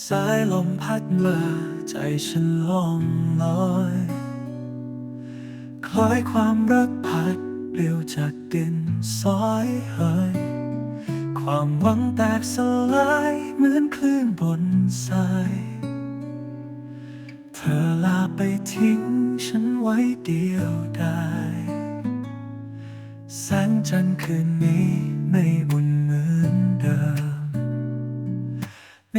สายลมพัดมาใจฉันล่องลอย คล้อยความรักพัดเปลิวจากดินซอยเฮยความหวังแตกสลายเหมือนคลื่นบนทราย เธอลาไปทิ้งฉันไว้เดียวดายแสงจันทร์คืนนี้ไม่บุญเหมือน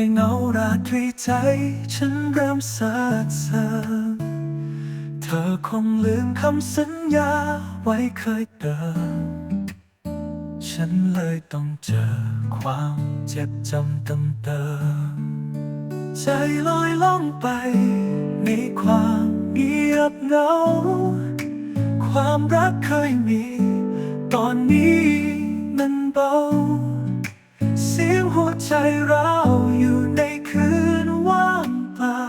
ในเงาราตรีใจ ฉันเริ่มสิร์ชเสเธอคงลืมคำสัญญาไว้เคยเดิมฉันเลยต้องเจอความเจ็บจำเติมเติมใจลอยล่องไป ในความเงียบเหงา ความรักเคยมี ตอนนี้มันเบา หัวใจเราอยู่ในคืนว่างเปล่า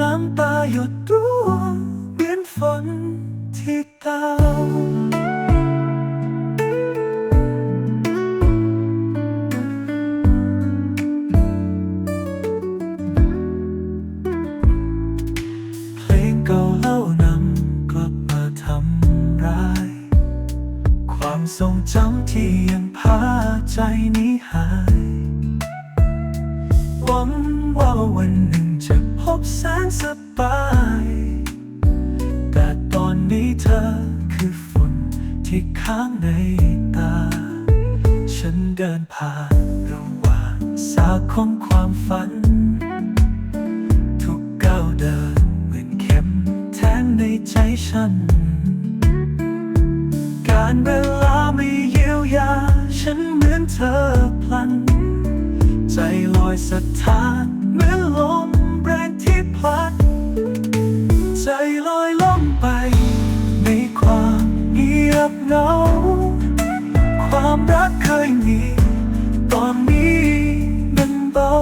น้ำตาหยดร่วงเหมือนฝน ความทรงจำที่ยังพาใจนี้หาย หวังว่าวันหนึ่งจะพบแสนสบาย แต่ตอนนี้เธอคือฝุ่นที่ค้างในตา ฉันเดินผ่านระหว่างสาของความฝัน ทุกก้าวเดินเหมือนเข็มแทงในใจฉัน การเวลา ฉันเหมือนเธอพลัน ใจลอยสะท้านเหมือนลมแรงที่พลัด ใจลอยล่องไป ในความเงียบเหงา ความรักเคยมีตอนนี้มันเบา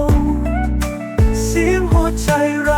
เสียงหัวใจเรา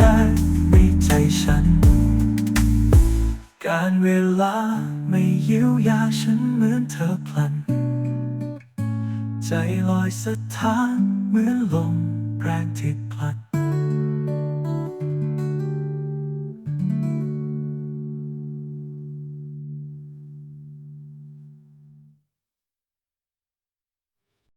ธอไม่ใจฉัน การเวลาไม่ยิ้วยาฉันเหมือนเธอพลัน ใจลอยสถานเหมือนลมแรงที่พลัด